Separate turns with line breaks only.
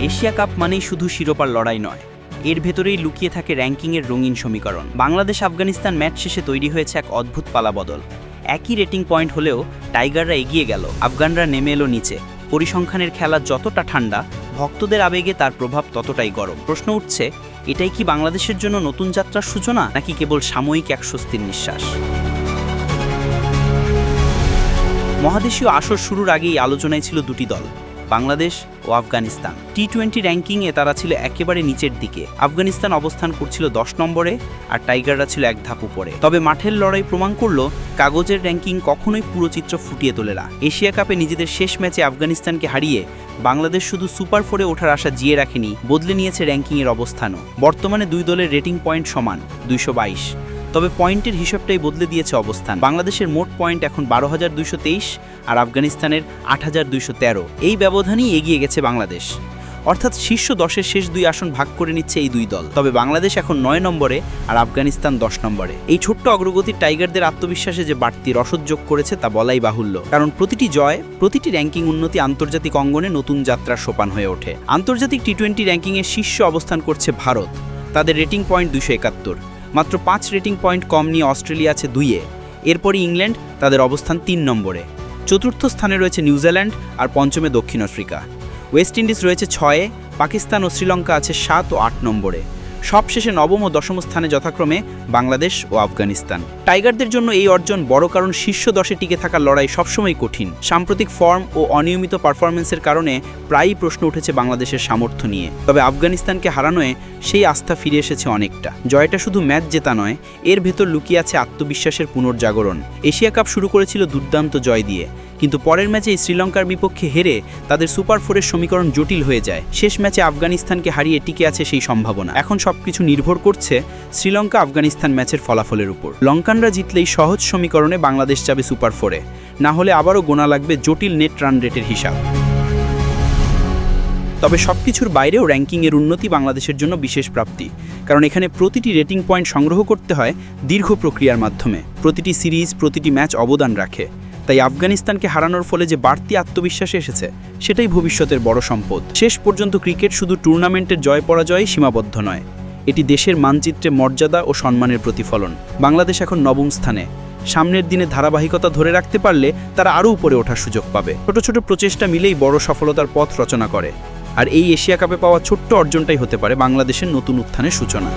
Asia cup মানেই শুধু শিরোপার লড়াই নয়। এর ভেতরেই লুকিয়ে থাকে র্যাঙ্কিংয়ের রঙিন সমীকরণ। বাংলাদেশ আফগানিস্তান ম্যাচ শেষে তৈরি হয়েছে এক অদ্ভুত পালাবদল। একই রেটিং পয়েন্ট হলেও টাইগাররা এগিয়ে গেল, আফগানরা নেমে এলো নিচে। পরিসংখ্যানের খেলা যতটা ঠান্ডা, ভক্তদের আবেগে তার প্রভাব ততটাই গরম। প্রশ্ন উঠছে, এটাই কি বাংলাদেশের জন্য নতুন যাত্রার সূচনা, নাকি কেবল সাময়িক এক স্বস্তির নিঃশ্বাস? মহাদেশীয় আসর শুরুর আগেই আলোচনায় ছিল দুটি দল। বাংলাদেশ ও আফগানিস্তান। টি টোয়েন্টি র্যাঙ্কিংয়ে তারা ছিল একেবারে নিচের দিকে। আফগানিস্তান অবস্থান করছিল দশ নম্বরে আর টাইগাররা ছিল এক ধাপ উপরে। তবে মাঠের লড়াই প্রমাণ করল, কাগজের র্যাঙ্কিং কখনোই পুরো চিত্র ফুটিয়ে তোলে না। এশিয়া কাপে নিজেদের শেষ ম্যাচে আফগানিস্তানকে হারিয়ে বাংলাদেশ শুধু সুপার ফোরে ওঠার আশা জিয়ে রাখেনি, বদলে নিয়েছে র্যাঙ্কিংয়ের অবস্থানও। বর্তমানে দুই দলের রেটিং পয়েন্ট সমান, দুইশো বাইশ। তবে পয়েন্টের হিসাবটাই বদলে দিয়েছে অবস্থান। বাংলাদেশের মোট পয়েন্ট এখন বারো হাজার দুইশো তেইশ আর আফগানিস্তানের আট হাজার দুইশো তেরো। এই ব্যবধানেই এগিয়ে গেছে বাংলাদেশ। অর্থাৎ শীর্ষ দশের শেষ দুই আসন ভাগ করে নিচ্ছে এই দুই দল। তবে বাংলাদেশ এখন নয় নম্বরে আর আফগানিস্তান দশ নম্বরে। এই ছোট্ট অগ্রগতি টাইগারদের আত্মবিশ্বাসে যে বাড়তি রসদ যোগ করেছে তা বলাই বাহুল্য। কারণ প্রতিটি জয়, প্রতিটি র্যাঙ্কিং উন্নতি আন্তর্জাতিক অঙ্গনে নতুন যাত্রার সোপান হয়ে ওঠে। আন্তর্জাতিক টি টোয়েন্টি র্যাঙ্কিংয়ের শীর্ষে অবস্থান করছে ভারত। তাদের রেটিং পয়েন্ট দুশো একাত্তর। মাত্র পাঁচ রেটিং পয়েন্ট কম নিয়ে অস্ট্রেলিয়া আছে দুইয়ে। এরপরই ইংল্যান্ড তাদের অবস্থান তিন নম্বরে। চতুর্থ স্থানে রয়েছে নিউজিল্যান্ড আর পঞ্চমে দক্ষিণ আফ্রিকা। ওয়েস্ট ইন্ডিজ রয়েছে ছয়ে, পাকিস্তান ও শ্রীলঙ্কা আছে সাত ও আট নম্বরে। সবশেষে নবম ও দশম স্থানে যথাক্রমে বাংলাদেশ ও আফগানিস্তান। টাইগারদের জন্য এই অর্জন বড় কারণ শীর্ষ দশে টিকে থাকার লড়াই সবসময় কঠিন। সাম্প্রতিক ফর্ম ও অনিয়মিত পারফরমেন্সের কারণে প্রায়ই প্রশ্ন উঠেছে বাংলাদেশের সামর্থ্য নিয়ে। তবে আফগানিস্তানকে হারানোয় সেই আস্থা ফিরে এসেছে অনেকটা। জয়টা শুধু ম্যাচ জেতা নয়, এর ভেতর লুকিয়ে আছে আত্মবিশ্বাসের পুনর্জাগরণ। এশিয়া কাপ শুরু করেছিল দুর্দান্ত জয় দিয়ে, কিন্তু পরের ম্যাচেই শ্রীলঙ্কার বিপক্ষে হেরে তাদের সুপার ফোরের সমীকরণ জটিল হয়ে যায়। শেষ ম্যাচে আফগানিস্তানকে হারিয়ে টিকে আছে সেই সম্ভাবনা। এখন সবকিছু নির্ভর করছে শ্রীলঙ্কা আফগানিস্তান ম্যাচের ফলাফলের উপর। লঙ্কানরা জিতলেই সহজ সমীকরণে বাংলাদেশ যাবে সুপার ফোরে। না হলে আবারও গোনা লাগবে জটিল নেট রান রেটের হিসাব। তবে সব কিছুর বাইরেও র্যাঙ্কিংয়ের উন্নতি বাংলাদেশের জন্য বিশেষ প্রাপ্তি। কারণ এখানে প্রতিটি রেটিং পয়েন্ট সংগ্রহ করতে হয় দীর্ঘ প্রক্রিয়ার মাধ্যমে। প্রতিটি সিরিজ, প্রতিটি ম্যাচ অবদান রাখে। তাই আফগানিস্তানকে হারানোর ফলে যে বাড়তি আত্মবিশ্বাস এসেছে, সেটাই ভবিষ্যতের বড় সম্পদ। শেষ পর্যন্ত ক্রিকেট শুধু টুর্নামেন্টের জয় পরাজয়ে সীমাবদ্ধ নয়। এটি দেশের মানচিত্রে মর্যাদা ও সম্মানের প্রতিফলন। বাংলাদেশ এখন নবম স্থানে। সামনের দিনে ধারাবাহিকতা ধরে রাখতে পারলে তারা আরও উপরে ওঠার সুযোগ পাবে। ছোট ছোট প্রচেষ্টা মিলেই বড় সফলতার পথ রচনা করে। আর এই এশিয়া কাপে পাওয়া ছোট্ট অর্জনটাই হতে পারে বাংলাদেশের নতুন উত্থানের সূচনা।